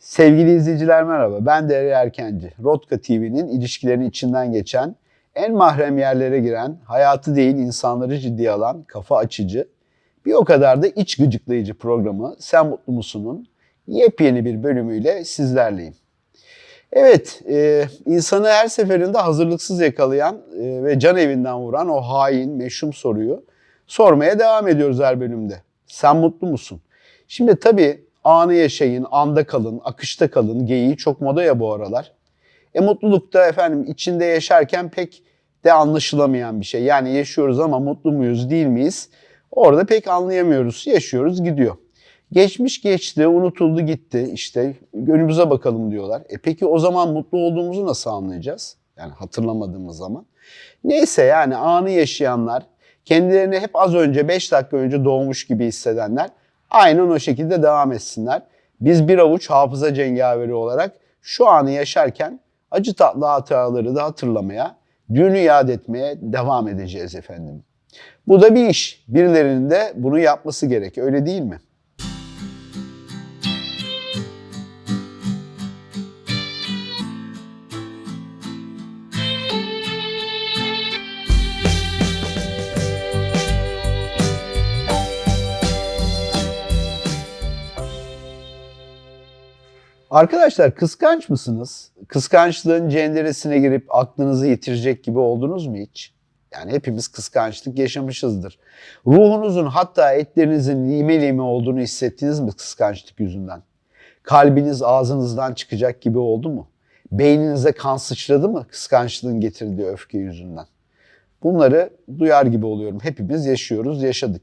Sevgili izleyiciler merhaba. Ben Değerli Erkenci. Rotka TV'nin ilişkilerin içinden geçen, en mahrem yerlere giren, hayatı değil insanları ciddiye alan, kafa açıcı, bir o kadar da iç gıcıklayıcı programı Sen Mutlu Musun'un yepyeni bir bölümüyle sizlerleyim. Evet, e, insanı her seferinde hazırlıksız yakalayan e, ve can evinden vuran o hain, meşhum soruyu sormaya devam ediyoruz her bölümde. Sen mutlu musun? Şimdi tabii anı yaşayın, anda kalın, akışta kalın geyiği çok moda ya bu aralar. E mutlulukta efendim içinde yaşarken pek de anlaşılamayan bir şey. Yani yaşıyoruz ama mutlu muyuz değil miyiz? Orada pek anlayamıyoruz. Yaşıyoruz gidiyor. Geçmiş geçti, unutuldu gitti. İşte önümüze bakalım diyorlar. E peki o zaman mutlu olduğumuzu nasıl anlayacağız? Yani hatırlamadığımız zaman. Neyse yani anı yaşayanlar, kendilerini hep az önce 5 dakika önce doğmuş gibi hissedenler aynen o şekilde devam etsinler. Biz bir avuç hafıza cengaveri olarak şu anı yaşarken acı tatlı hatıraları da hatırlamaya, düğünü yad etmeye devam edeceğiz efendim. Bu da bir iş. Birilerinin de bunu yapması gerek. Öyle değil mi? Arkadaşlar kıskanç mısınız? Kıskançlığın cenderesine girip aklınızı yitirecek gibi oldunuz mu hiç? Yani hepimiz kıskançlık yaşamışızdır. Ruhunuzun hatta etlerinizin lime lime olduğunu hissettiniz mi kıskançlık yüzünden? Kalbiniz ağzınızdan çıkacak gibi oldu mu? Beyninize kan sıçradı mı kıskançlığın getirdiği öfke yüzünden? Bunları duyar gibi oluyorum. Hepimiz yaşıyoruz, yaşadık.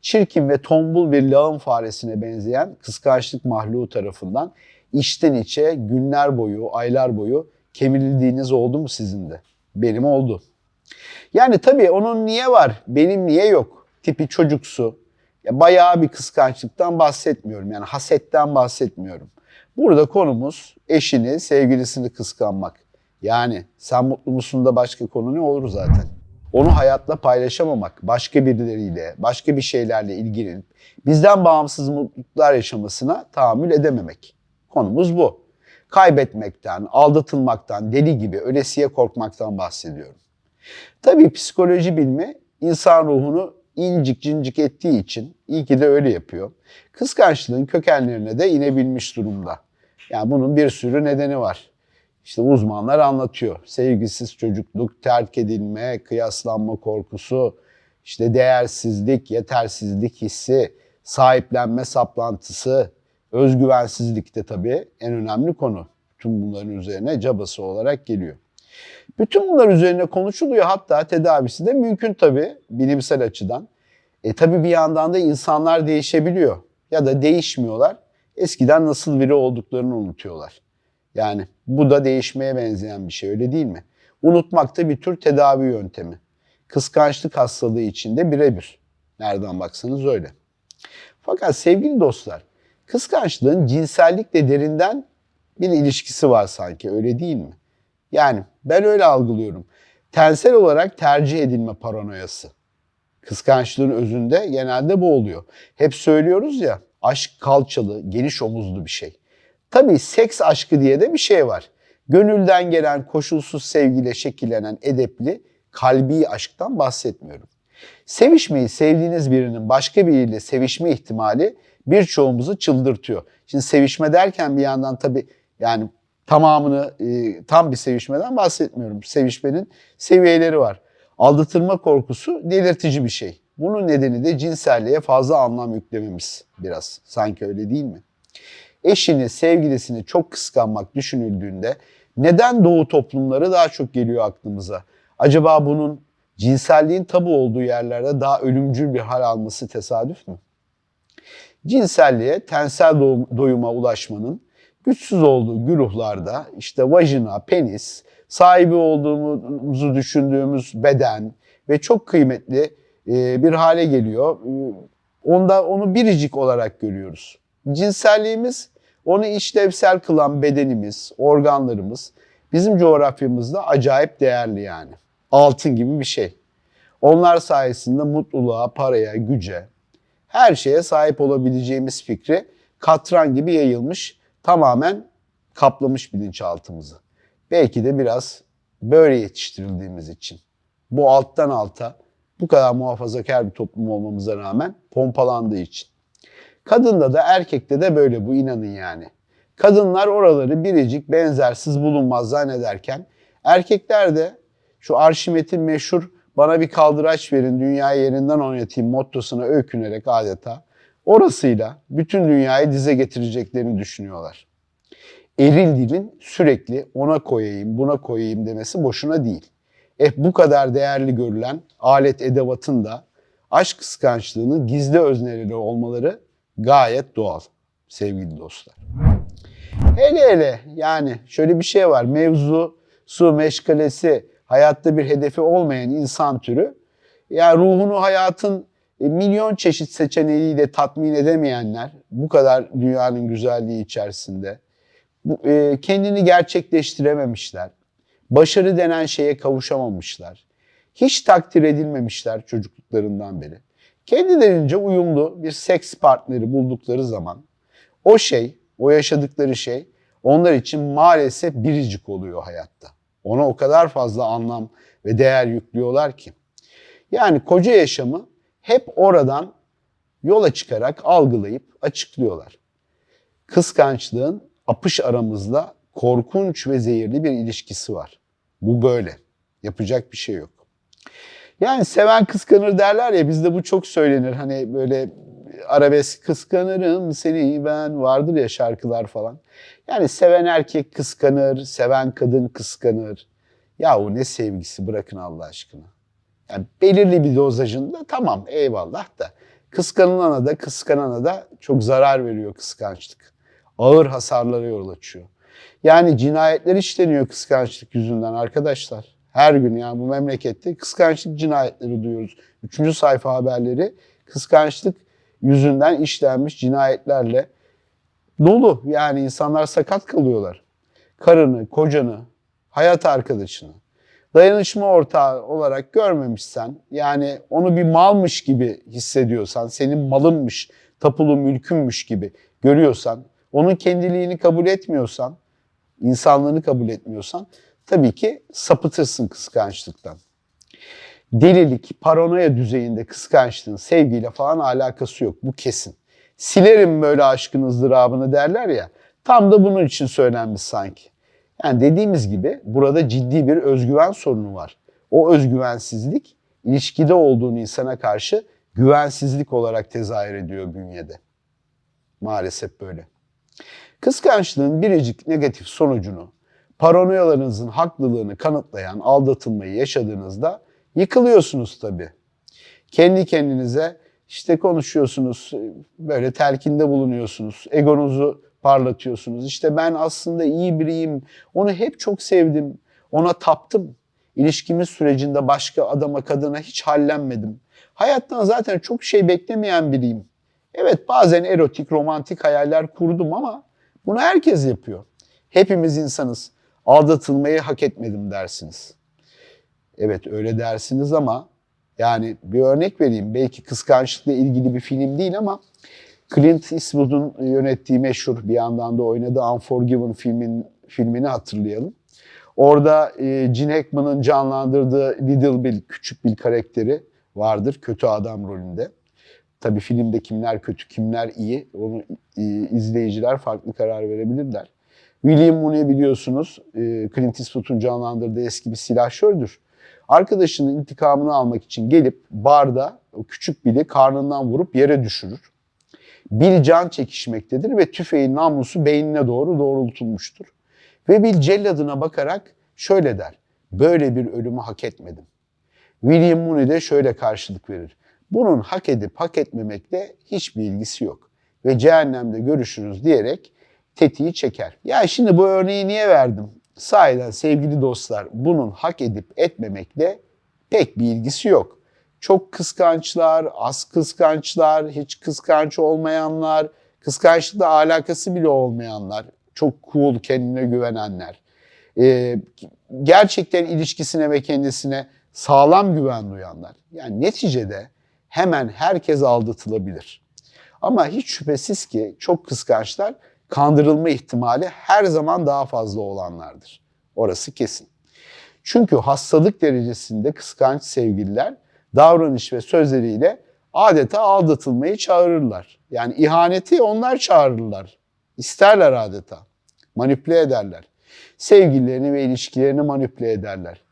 Çirkin ve tombul bir lağım faresine benzeyen kıskançlık mahluğu tarafından içten içe günler boyu, aylar boyu kemirildiğiniz oldu mu sizin de? Benim oldu. Yani tabii onun niye var, benim niye yok tipi çocuksu. Ya bayağı bir kıskançlıktan bahsetmiyorum. Yani hasetten bahsetmiyorum. Burada konumuz eşini, sevgilisini kıskanmak. Yani sen mutlu musun da başka konu ne olur zaten. Onu hayatla paylaşamamak, başka birileriyle, başka bir şeylerle ilgilenip bizden bağımsız mutluluklar yaşamasına tahammül edememek. Konumuz bu. Kaybetmekten, aldatılmaktan, deli gibi ölesiye korkmaktan bahsediyorum. Tabii psikoloji bilimi insan ruhunu incik cincik ettiği için iyi ki de öyle yapıyor. Kıskançlığın kökenlerine de inebilmiş durumda. Yani bunun bir sürü nedeni var. İşte uzmanlar anlatıyor. Sevgisiz çocukluk, terk edilme, kıyaslanma korkusu, işte değersizlik, yetersizlik hissi, sahiplenme saplantısı, özgüvensizlik de tabii en önemli konu. Tüm bunların üzerine cabası olarak geliyor. Bütün bunlar üzerine konuşuluyor hatta tedavisi de mümkün tabii bilimsel açıdan. E tabii bir yandan da insanlar değişebiliyor ya da değişmiyorlar. Eskiden nasıl biri olduklarını unutuyorlar. Yani bu da değişmeye benzeyen bir şey öyle değil mi? Unutmak da bir tür tedavi yöntemi. Kıskançlık hastalığı içinde birebir. Nereden baksanız öyle. Fakat sevgili dostlar, kıskançlığın cinsellikle derinden bir ilişkisi var sanki öyle değil mi? Yani ben öyle algılıyorum. Tensel olarak tercih edilme paranoyası. Kıskançlığın özünde genelde bu oluyor. Hep söylüyoruz ya aşk kalçalı, geniş omuzlu bir şey. Tabii seks aşkı diye de bir şey var. Gönülden gelen koşulsuz sevgiyle şekillenen edepli, kalbi aşktan bahsetmiyorum. Sevişmeyi sevdiğiniz birinin başka biriyle sevişme ihtimali birçoğumuzu çıldırtıyor. Şimdi sevişme derken bir yandan tabii yani tamamını e, tam bir sevişmeden bahsetmiyorum. Sevişmenin seviyeleri var. Aldatılma korkusu delirtici bir şey. Bunun nedeni de cinselliğe fazla anlam yüklememiz biraz. Sanki öyle değil mi? Eşini, sevgilisini çok kıskanmak düşünüldüğünde neden doğu toplumları daha çok geliyor aklımıza? Acaba bunun cinselliğin tabu olduğu yerlerde daha ölümcül bir hal alması tesadüf mü? Cinselliğe, tensel doyuma ulaşmanın güçsüz olduğu güruhlarda işte vajina, penis, sahibi olduğumuzu düşündüğümüz beden ve çok kıymetli e, bir hale geliyor. E, onda onu biricik olarak görüyoruz. Cinselliğimiz onu işlevsel kılan bedenimiz, organlarımız bizim coğrafyamızda acayip değerli yani. Altın gibi bir şey. Onlar sayesinde mutluluğa, paraya, güce, her şeye sahip olabileceğimiz fikri katran gibi yayılmış tamamen kaplamış bilinçaltımızı. Belki de biraz böyle yetiştirildiğimiz için. Bu alttan alta bu kadar muhafazakar bir toplum olmamıza rağmen pompalandığı için. Kadında da erkekte de böyle bu inanın yani. Kadınlar oraları biricik, benzersiz, bulunmaz zannederken erkekler de şu Arşimet'in meşhur bana bir kaldıraç verin dünyayı yerinden oynatayım mottosuna öykünerek adeta orasıyla bütün dünyayı dize getireceklerini düşünüyorlar. Eril dilin sürekli ona koyayım, buna koyayım demesi boşuna değil. Eh bu kadar değerli görülen alet edevatın da aşk kıskançlığının gizli özneleri olmaları gayet doğal sevgili dostlar. Hele hele yani şöyle bir şey var. Mevzu, su, meşgalesi, hayatta bir hedefi olmayan insan türü. Yani ruhunu hayatın e, milyon çeşit seçeneğiyle tatmin edemeyenler bu kadar dünyanın güzelliği içerisinde e, kendini gerçekleştirememişler. Başarı denen şeye kavuşamamışlar. Hiç takdir edilmemişler çocukluklarından beri. Kendilerince uyumlu bir seks partneri buldukları zaman o şey, o yaşadıkları şey onlar için maalesef biricik oluyor hayatta. Ona o kadar fazla anlam ve değer yüklüyorlar ki. Yani koca yaşamı hep oradan yola çıkarak algılayıp açıklıyorlar. Kıskançlığın apış aramızda korkunç ve zehirli bir ilişkisi var. Bu böyle. Yapacak bir şey yok. Yani seven kıskanır derler ya bizde bu çok söylenir. Hani böyle arabesk kıskanırım seni ben vardır ya şarkılar falan. Yani seven erkek kıskanır, seven kadın kıskanır. Yahu ne sevgisi bırakın Allah aşkına. Yani belirli bir dozajında tamam eyvallah da kıskanılana da kıskanana da çok zarar veriyor kıskançlık. Ağır hasarlara yol açıyor. Yani cinayetler işleniyor kıskançlık yüzünden arkadaşlar. Her gün yani bu memlekette kıskançlık cinayetleri duyuyoruz. Üçüncü sayfa haberleri kıskançlık yüzünden işlenmiş cinayetlerle dolu. Yani insanlar sakat kalıyorlar. Karını, kocanı, hayat arkadaşını dayanışma ortağı olarak görmemişsen yani onu bir malmış gibi hissediyorsan, senin malınmış, tapulu mülkünmüş gibi görüyorsan, onun kendiliğini kabul etmiyorsan, insanlığını kabul etmiyorsan tabii ki sapıtırsın kıskançlıktan. Delilik, paranoya düzeyinde kıskançlığın sevgiyle falan alakası yok. Bu kesin. Silerim böyle aşkın ızdırabını derler ya. Tam da bunun için söylenmiş sanki. Yani dediğimiz gibi burada ciddi bir özgüven sorunu var. O özgüvensizlik ilişkide olduğun insana karşı güvensizlik olarak tezahür ediyor bünyede. Maalesef böyle. Kıskançlığın biricik negatif sonucunu paranoyalarınızın haklılığını kanıtlayan aldatılmayı yaşadığınızda yıkılıyorsunuz tabii. Kendi kendinize işte konuşuyorsunuz, böyle telkinde bulunuyorsunuz, egonuzu parlatıyorsunuz. İşte ben aslında iyi biriyim, onu hep çok sevdim, ona taptım. İlişkimiz sürecinde başka adama kadına hiç hallenmedim. Hayattan zaten çok şey beklemeyen biriyim. Evet bazen erotik, romantik hayaller kurdum ama bunu herkes yapıyor. Hepimiz insanız. Aldatılmayı hak etmedim dersiniz. Evet öyle dersiniz ama yani bir örnek vereyim. Belki kıskançlıkla ilgili bir film değil ama Clint Eastwood'un yönettiği meşhur bir yandan da oynadığı Unforgiven filmin, filmini hatırlayalım. Orada e, Gene Hackman'ın canlandırdığı Little Bill, küçük bir karakteri vardır. Kötü adam rolünde. Tabii filmde kimler kötü, kimler iyi onu e, izleyiciler farklı karar verebilirler. William Mooney biliyorsunuz e, Clint Eastwood'un canlandırdığı eski bir silahşördür. Arkadaşının intikamını almak için gelip barda o küçük Bill'i karnından vurup yere düşürür. Bill can çekişmektedir ve tüfeğin namlusu beynine doğru doğrultulmuştur. Ve Bill celladına bakarak şöyle der. Böyle bir ölümü hak etmedim. William Mooney de şöyle karşılık verir. Bunun hak edip hak etmemekle hiçbir ilgisi yok. Ve cehennemde görüşürüz diyerek tetiği çeker. Ya şimdi bu örneği niye verdim? Sahiden sevgili dostlar bunun hak edip etmemekle pek bir ilgisi yok. Çok kıskançlar, az kıskançlar, hiç kıskanç olmayanlar, kıskançlıkla alakası bile olmayanlar, çok cool kendine güvenenler. Ee, gerçekten ilişkisine ve kendisine sağlam güven duyanlar. Yani neticede hemen herkes aldatılabilir. Ama hiç şüphesiz ki çok kıskançlar kandırılma ihtimali her zaman daha fazla olanlardır. Orası kesin. Çünkü hastalık derecesinde kıskanç sevgililer davranış ve sözleriyle adeta aldatılmayı çağırırlar. Yani ihaneti onlar çağırırlar. İsterler adeta. Manipüle ederler. Sevgililerini ve ilişkilerini manipüle ederler.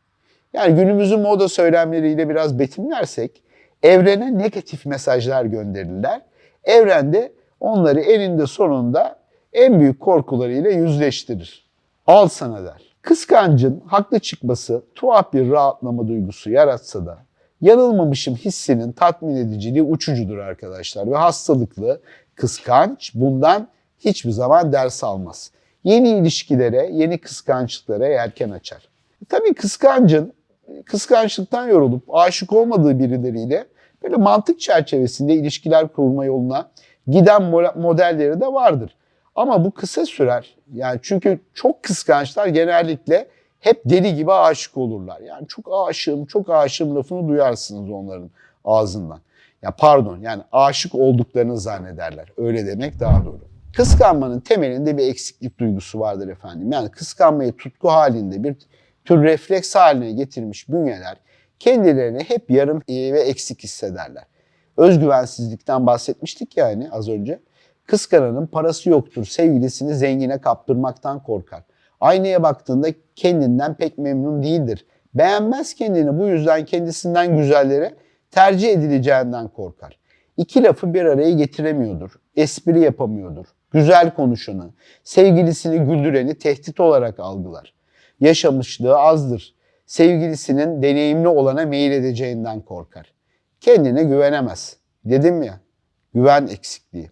Yani günümüzün moda söylemleriyle biraz betimlersek evrene negatif mesajlar gönderirler. Evrende onları eninde sonunda en büyük korkularıyla yüzleştirir. Al sana der. Kıskancın haklı çıkması tuhaf bir rahatlama duygusu yaratsa da yanılmamışım hissinin tatmin ediciliği uçucudur arkadaşlar ve hastalıklı kıskanç bundan hiçbir zaman ders almaz. Yeni ilişkilere, yeni kıskançlıklara yelken açar. Tabii kıskancın kıskançlıktan yorulup aşık olmadığı birileriyle böyle mantık çerçevesinde ilişkiler kurma yoluna giden modelleri de vardır. Ama bu kısa sürer. Yani çünkü çok kıskançlar genellikle hep deli gibi aşık olurlar. Yani çok aşığım, çok aşığım lafını duyarsınız onların ağzından. Ya pardon yani aşık olduklarını zannederler. Öyle demek daha doğru. Kıskanmanın temelinde bir eksiklik duygusu vardır efendim. Yani kıskanmayı tutku halinde bir tür refleks haline getirmiş bünyeler kendilerini hep yarım ve eksik hissederler. Özgüvensizlikten bahsetmiştik yani az önce. Kıskananın parası yoktur, sevgilisini zengine kaptırmaktan korkar. Aynaya baktığında kendinden pek memnun değildir. Beğenmez kendini bu yüzden kendisinden güzellere tercih edileceğinden korkar. İki lafı bir araya getiremiyordur, espri yapamıyordur. Güzel konuşanı, sevgilisini güldüreni tehdit olarak algılar. Yaşamışlığı azdır. Sevgilisinin deneyimli olana meyil edeceğinden korkar. Kendine güvenemez. Dedim ya, güven eksikliği.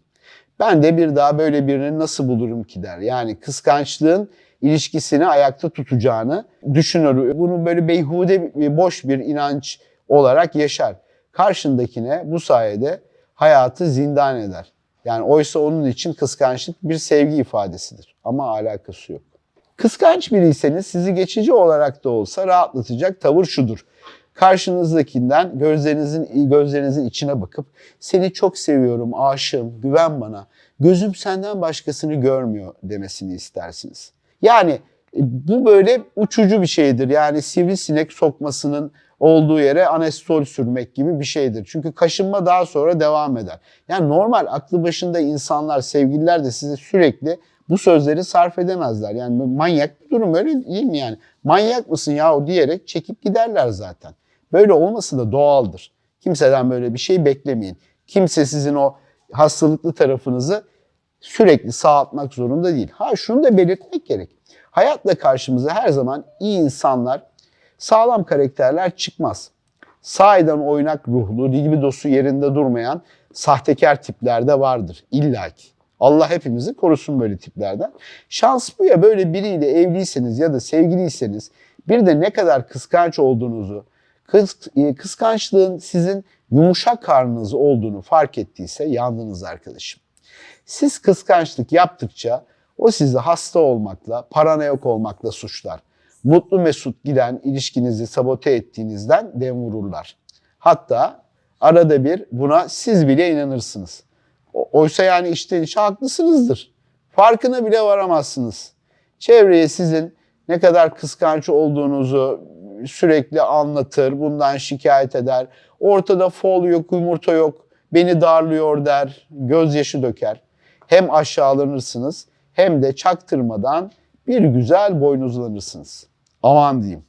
Ben de bir daha böyle birini nasıl bulurum ki der. Yani kıskançlığın ilişkisini ayakta tutacağını düşünür. Bunu böyle beyhude boş bir inanç olarak yaşar. Karşındakine bu sayede hayatı zindan eder. Yani oysa onun için kıskançlık bir sevgi ifadesidir. Ama alakası yok. Kıskanç biriyseniz sizi geçici olarak da olsa rahatlatacak tavır şudur. Karşınızdakinden gözlerinizin gözlerinizin içine bakıp seni çok seviyorum, aşığım, güven bana. Gözüm senden başkasını görmüyor demesini istersiniz. Yani e, bu böyle uçucu bir şeydir. Yani sivrisinek sokmasının olduğu yere anestol sürmek gibi bir şeydir. Çünkü kaşınma daha sonra devam eder. Yani normal aklı başında insanlar, sevgililer de size sürekli bu sözleri sarf edemezler. Yani manyak bir durum öyle değil mi yani? Manyak mısın yahu diyerek çekip giderler zaten. Böyle olması da doğaldır. Kimseden böyle bir şey beklemeyin. Kimse sizin o hastalıklı tarafınızı sürekli sağaltmak zorunda değil. Ha şunu da belirtmek gerek. Hayatla karşımıza her zaman iyi insanlar, sağlam karakterler çıkmaz. Sahiden oynak ruhlu, libidosu yerinde durmayan sahtekar tipler de vardır illaki. Allah hepimizi korusun böyle tiplerden. Şans bu ya böyle biriyle evliyseniz ya da sevgiliyseniz bir de ne kadar kıskanç olduğunuzu, kıskançlığın sizin yumuşak karnınız olduğunu fark ettiyse yandınız arkadaşım. Siz kıskançlık yaptıkça o sizi hasta olmakla, paranoyak olmakla suçlar. Mutlu mesut giden ilişkinizi sabote ettiğinizden dem vururlar. Hatta arada bir buna siz bile inanırsınız. Oysa yani işte içe haklısınızdır. Farkına bile varamazsınız. Çevreye sizin ne kadar kıskanç olduğunuzu sürekli anlatır, bundan şikayet eder. Ortada fol yok, yumurta yok, beni darlıyor der, gözyaşı döker. Hem aşağılanırsınız hem de çaktırmadan bir güzel boynuzlanırsınız. Aman diyeyim.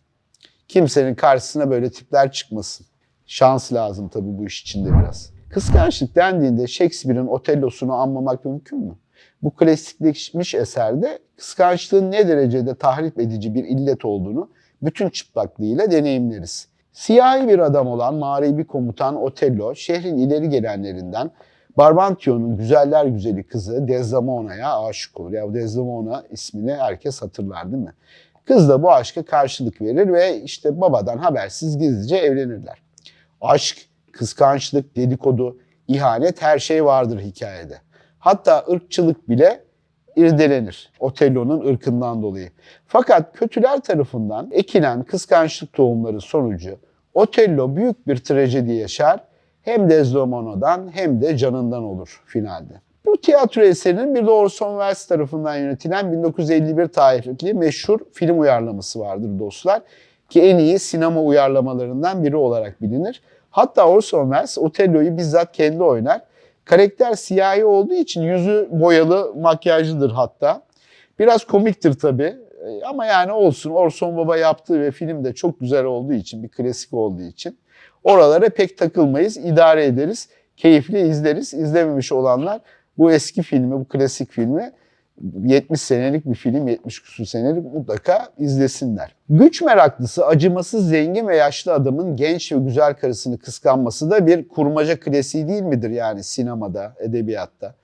Kimsenin karşısına böyle tipler çıkmasın. Şans lazım tabii bu iş içinde biraz. Kıskançlık dendiğinde Shakespeare'in Otello'sunu anmamak mümkün mü? Bu klasikleşmiş eserde kıskançlığın ne derecede tahrip edici bir illet olduğunu bütün çıplaklığıyla deneyimleriz. Siyahi bir adam olan mağribi komutan Otello, şehrin ileri gelenlerinden Barbantion'un güzeller güzeli kızı Desdemona'ya aşık olur. Ya Desdemona ismini herkes hatırlar değil mi? Kız da bu aşka karşılık verir ve işte babadan habersiz gizlice evlenirler. Aşk kıskançlık, dedikodu, ihanet her şey vardır hikayede. Hatta ırkçılık bile irdelenir Otello'nun ırkından dolayı. Fakat kötüler tarafından ekilen kıskançlık tohumları sonucu Otello büyük bir trajedi yaşar. Hem Desdemona'dan hem de canından olur finalde. Bu tiyatro eserinin bir de Orson Welles tarafından yönetilen 1951 tarihli meşhur film uyarlaması vardır dostlar. Ki en iyi sinema uyarlamalarından biri olarak bilinir. Hatta Orson Welles Otello'yu bizzat kendi oynar. Karakter siyahi olduğu için yüzü boyalı, makyajlıdır hatta. Biraz komiktir tabii. E, Ama yani olsun Orson Baba yaptığı ve film de çok güzel olduğu için, bir klasik olduğu için oralara pek takılmayız, idare ederiz, keyifli izleriz. İzlememiş olanlar bu eski filmi, bu klasik filmi 70 senelik bir film, 70 küsur senelik mutlaka izlesinler. Güç meraklısı, acımasız, zengin ve yaşlı adamın genç ve güzel karısını kıskanması da bir kurmaca klasiği değil midir yani sinemada, edebiyatta?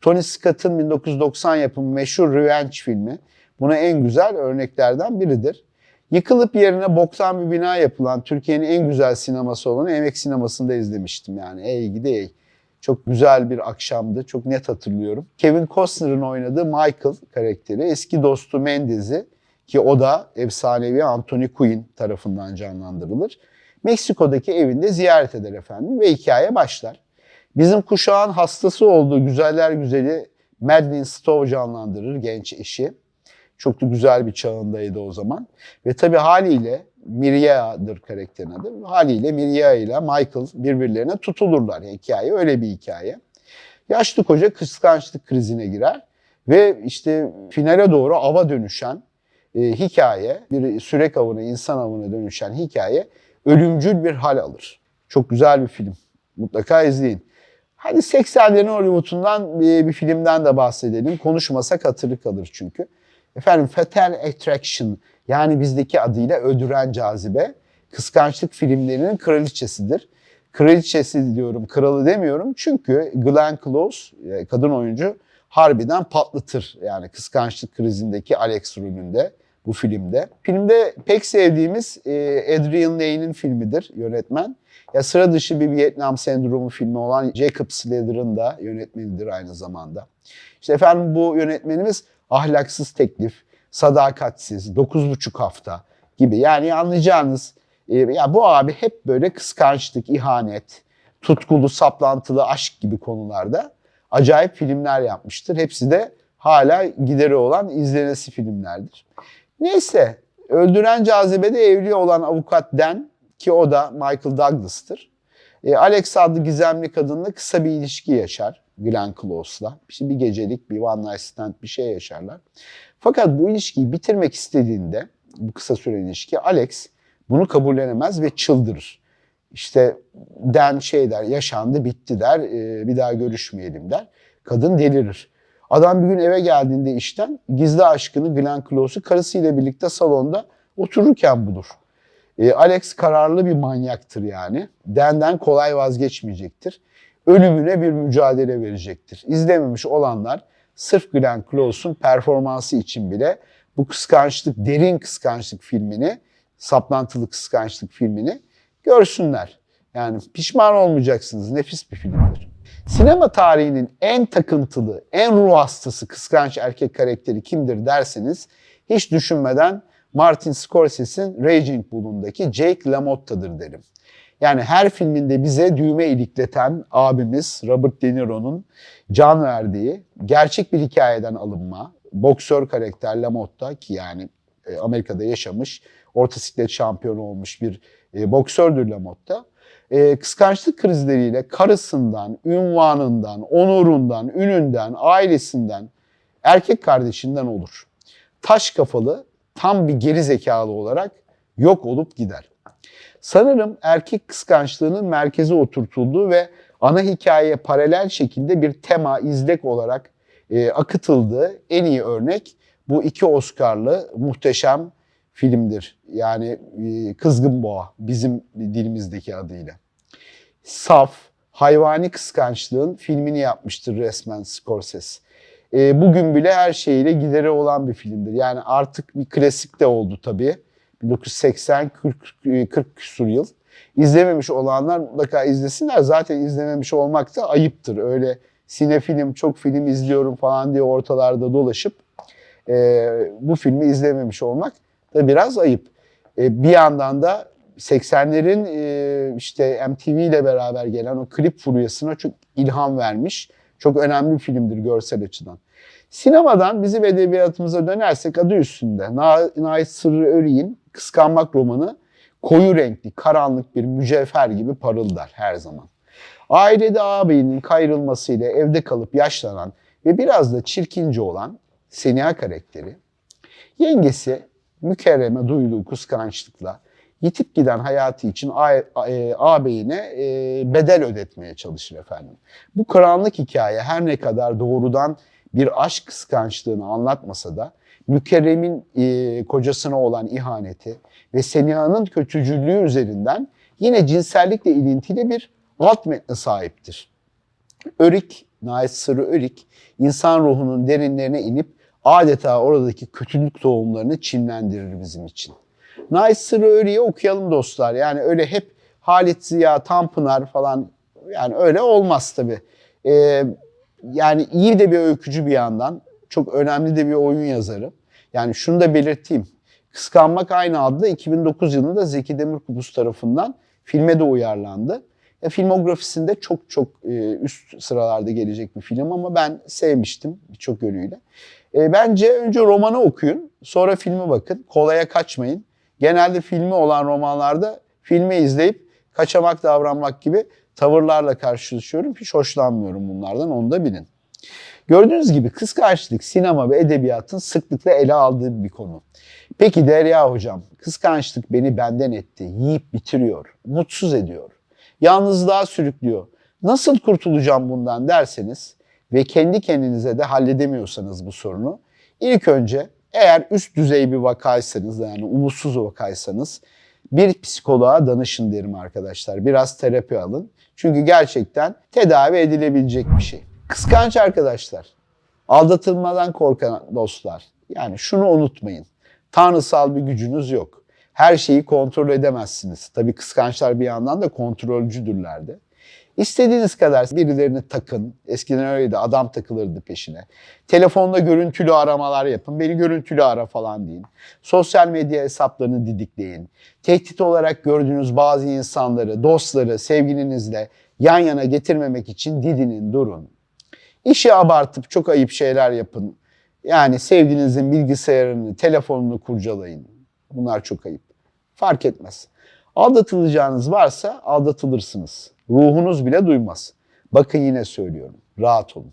Tony Scott'ın 1990 yapımı meşhur Revenge filmi buna en güzel örneklerden biridir. Yıkılıp yerine boktan bir bina yapılan Türkiye'nin en güzel sineması olan Emek Sineması'nda izlemiştim yani. Ey gidi ey. Çok güzel bir akşamdı. Çok net hatırlıyorum. Kevin Costner'ın oynadığı Michael karakteri eski dostu Mendez'i ki o da efsanevi Anthony Quinn tarafından canlandırılır. Meksiko'daki evinde ziyaret eder efendim ve hikaye başlar. Bizim kuşağın hastası olduğu güzeller güzeli Madeline Stowe canlandırır genç eşi. Çok da güzel bir çağındaydı o zaman. Ve tabii haliyle Miria'dır karakterin adı. Haliyle Miria ile Michael birbirlerine tutulurlar. Hikaye öyle bir hikaye. Yaşlı koca kıskançlık krizine girer ve işte finale doğru ava dönüşen e, hikaye, bir sürek avına, insan avına dönüşen hikaye ölümcül bir hal alır. Çok güzel bir film. Mutlaka izleyin. Hadi 80'lerin Hollywood'undan bir, bir filmden de bahsedelim. Konuşmasak hatırı kalır çünkü. Efendim Fatal Attraction yani bizdeki adıyla Öldüren Cazibe kıskançlık filmlerinin kraliçesidir. Kraliçesi diyorum, kralı demiyorum çünkü Glenn Close, e, kadın oyuncu harbiden patlatır. Yani kıskançlık krizindeki Alex rolünde bu filmde. Filmde pek sevdiğimiz e, Adrian Lane'in filmidir yönetmen. Ya sıra dışı bir Vietnam sendromu filmi olan Jacob Slater'ın da yönetmenidir aynı zamanda. İşte efendim bu yönetmenimiz ahlaksız teklif, sadakatsiz, 9,5 hafta gibi. Yani anlayacağınız e, ya bu abi hep böyle kıskançlık, ihanet, tutkulu, saplantılı aşk gibi konularda acayip filmler yapmıştır. Hepsi de hala gideri olan izlenesi filmlerdir. Neyse Öldüren Cazibe'de evli olan avukat Dan ki o da Michael Douglas'tır. E, Alex adlı gizemli kadınla kısa bir ilişki yaşar Glenn Close'la. İşte bir gecelik bir one night stand bir şey yaşarlar. Fakat bu ilişkiyi bitirmek istediğinde bu kısa süre ilişki Alex bunu kabullenemez ve çıldırır. İşte Dan şey der yaşandı bitti der e, bir daha görüşmeyelim der. Kadın delirir. Adam bir gün eve geldiğinde işten gizli aşkını Glenn Close'u karısıyla birlikte salonda otururken bulur. E, Alex kararlı bir manyaktır yani. Dan'den kolay vazgeçmeyecektir. Ölümüne bir mücadele verecektir. İzlememiş olanlar sırf Glenn Close'un performansı için bile bu kıskançlık, derin kıskançlık filmini, saplantılı kıskançlık filmini görsünler. Yani pişman olmayacaksınız. Nefis bir filmdir. Sinema tarihinin en takıntılı, en ruh hastası kıskanç erkek karakteri kimdir derseniz hiç düşünmeden Martin Scorsese'in Raging Bull'undaki Jake LaMotta'dır derim. Yani her filminde bize düğme ilikleten abimiz Robert De Niro'nun can verdiği gerçek bir hikayeden alınma, boksör karakter LaMotta ki yani e, Amerika'da yaşamış, orta siklet şampiyonu olmuş bir e, boksördür LaMotta. E, kıskançlık krizleriyle karısından, ünvanından, onurundan, ününden, ailesinden, erkek kardeşinden olur. Taş kafalı, tam bir geri zekalı olarak yok olup gider. Sanırım erkek kıskançlığının merkeze oturtulduğu ve ana hikayeye paralel şekilde bir tema, izlek olarak e, akıtıldığı en iyi örnek bu iki Oscar'lı muhteşem filmdir. Yani e, Kızgın Boğa bizim dilimizdeki adıyla. Saf, hayvani kıskançlığın filmini yapmıştır resmen Scorsese. E, bugün bile her şeyiyle gideri olan bir filmdir. Yani artık bir klasik de oldu tabii. 1980 40 40 küsur yıl. İzlememiş olanlar mutlaka izlesinler. Zaten izlememiş olmak da ayıptır. Öyle sinefilm, çok film izliyorum falan diye ortalarda dolaşıp e, bu filmi izlememiş olmak da biraz ayıp. E, bir yandan da 80'lerin e, işte MTV ile beraber gelen o klip furyasına çok ilham vermiş. Çok önemli bir filmdir görsel açıdan. Sinemadan bizim edebiyatımıza dönersek adı üstünde. Na Nait Sırrı Örik'in Kıskanmak romanı koyu renkli, karanlık bir mücevher gibi parıldar her zaman. Ailede ağabeyinin kayrılmasıyla evde kalıp yaşlanan ve biraz da çirkince olan Seniha karakteri, yengesi mükerreme duyduğu kıskançlıkla yitip giden hayatı için a- ağabeyine e, bedel ödetmeye çalışır efendim. Bu karanlık hikaye her ne kadar doğrudan bir aşk kıskançlığını anlatmasa da Mükerrem'in e, kocasına olan ihaneti ve Seniha'nın kötücüllüğü üzerinden yine cinsellikle ilintili bir alt metne sahiptir. Örik, Nait Sırrı Örik, insan ruhunun derinlerine inip adeta oradaki kötülük tohumlarını çimlendirir bizim için. Nait Sırrı Örik'i okuyalım dostlar. Yani öyle hep Halit Ziya, Tanpınar falan yani öyle olmaz tabii. Ee, yani iyi de bir öykücü bir yandan. Çok önemli de bir oyun yazarı. Yani şunu da belirteyim. Kıskanmak aynı adlı 2009 yılında Zeki Demirkubuz tarafından filme de uyarlandı. Ya, filmografisinde çok çok e, üst sıralarda gelecek bir film ama ben sevmiştim birçok yönüyle. E, bence önce romanı okuyun, sonra filmi bakın. Kolaya kaçmayın. Genelde filmi olan romanlarda filmi izleyip kaçamak davranmak gibi tavırlarla karşılaşıyorum. Hiç hoşlanmıyorum bunlardan, onu da bilin. Gördüğünüz gibi kıskançlık sinema ve edebiyatın sıklıkla ele aldığı bir konu. Peki Derya hocam, kıskançlık beni benden etti, yiyip bitiriyor, mutsuz ediyor, yalnızlığa sürüklüyor. Nasıl kurtulacağım bundan derseniz ve kendi kendinize de halledemiyorsanız bu sorunu, ilk önce eğer üst düzey bir vakaysanız yani umutsuz vakaysanız bir psikoloğa danışın derim arkadaşlar. Biraz terapi alın. Çünkü gerçekten tedavi edilebilecek bir şey. Kıskanç arkadaşlar, aldatılmadan korkan dostlar. Yani şunu unutmayın. Tanrısal bir gücünüz yok. Her şeyi kontrol edemezsiniz. Tabii kıskançlar bir yandan da kontrolcüdürler de. İstediğiniz kadar birilerini takın. Eskiden öyleydi adam takılırdı peşine. Telefonda görüntülü aramalar yapın. Beni görüntülü ara falan deyin. Sosyal medya hesaplarını didikleyin. Tehdit olarak gördüğünüz bazı insanları, dostları, sevgilinizle yan yana getirmemek için didinin, durun. İşi abartıp çok ayıp şeyler yapın. Yani sevdiğinizin bilgisayarını, telefonunu kurcalayın. Bunlar çok ayıp. Fark etmez. Aldatılacağınız varsa aldatılırsınız. Ruhunuz bile duymaz. Bakın yine söylüyorum. Rahat olun.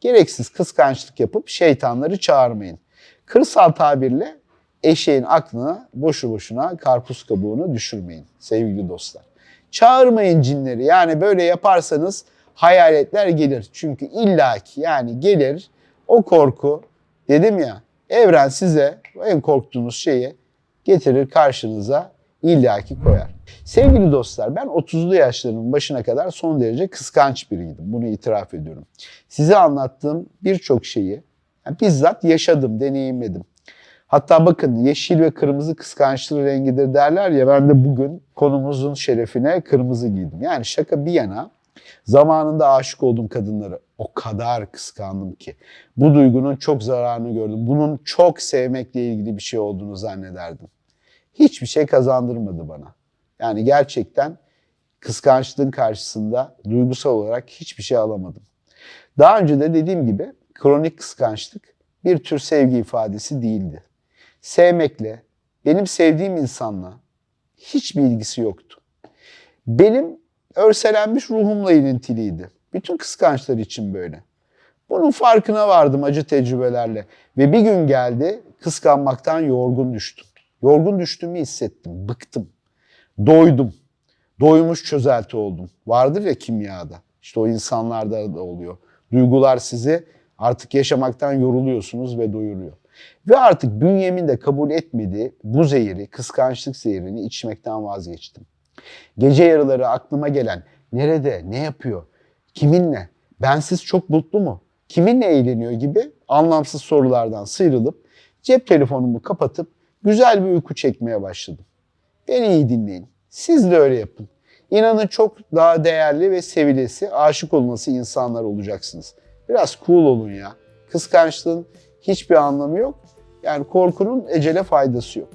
Gereksiz kıskançlık yapıp şeytanları çağırmayın. Kırsal tabirle eşeğin aklına boşu boşuna karpuz kabuğunu düşürmeyin sevgili dostlar. Çağırmayın cinleri. Yani böyle yaparsanız hayaletler gelir. Çünkü illaki yani gelir o korku dedim ya evren size en korktuğunuz şeyi getirir karşınıza illaki koyar. Sevgili dostlar ben 30'lu yaşlarımın başına kadar son derece kıskanç biriydim. Bunu itiraf ediyorum. Size anlattığım birçok şeyi yani bizzat yaşadım, deneyimledim. Hatta bakın yeşil ve kırmızı kıskançlık rengidir derler ya ben de bugün konumuzun şerefine kırmızı giydim. Yani şaka bir yana zamanında aşık olduğum kadınları o kadar kıskandım ki. Bu duygunun çok zararını gördüm. Bunun çok sevmekle ilgili bir şey olduğunu zannederdim. Hiçbir şey kazandırmadı bana. Yani gerçekten kıskançlığın karşısında duygusal olarak hiçbir şey alamadım. Daha önce de dediğim gibi kronik kıskançlık bir tür sevgi ifadesi değildi. Sevmekle, benim sevdiğim insanla hiçbir ilgisi yoktu. Benim örselenmiş ruhumla ilintiliydi. Bütün kıskançlar için böyle. Bunun farkına vardım acı tecrübelerle. Ve bir gün geldi kıskanmaktan yorgun düştüm. Yorgun düştüğümü hissettim, bıktım. Doydum. Doymuş çözelti oldum. Vardır ya kimyada. İşte o insanlarda da oluyor. Duygular sizi artık yaşamaktan yoruluyorsunuz ve doyuruyor. Ve artık bünyemin de kabul etmediği bu zehiri, kıskançlık zehirini içmekten vazgeçtim. Gece yarıları aklıma gelen nerede, ne yapıyor, kiminle, bensiz çok mutlu mu, kiminle eğleniyor gibi anlamsız sorulardan sıyrılıp cep telefonumu kapatıp güzel bir uyku çekmeye başladım. Beni iyi dinleyin. Siz de öyle yapın. İnanın çok daha değerli ve sevilesi, aşık olması insanlar olacaksınız. Biraz cool olun ya. Kıskançlığın hiçbir anlamı yok. Yani korkunun ecele faydası yok.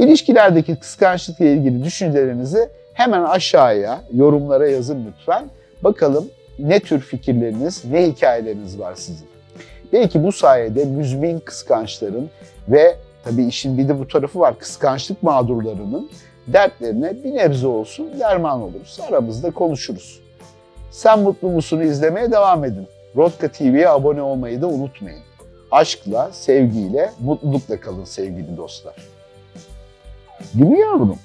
İlişkilerdeki kıskançlıkla ilgili düşüncelerinizi hemen aşağıya yorumlara yazın lütfen. Bakalım ne tür fikirleriniz, ne hikayeleriniz var sizin? Belki bu sayede müzmin kıskançların ve tabii işin bir de bu tarafı var kıskançlık mağdurlarının dertlerine bir nebze olsun derman oluruz. Aramızda konuşuruz. Sen Mutlu Musun'u izlemeye devam edin. Rodka TV'ye abone olmayı da unutmayın. Aşkla, sevgiyle, mutlulukla kalın sevgili dostlar. Değil mi yavrum?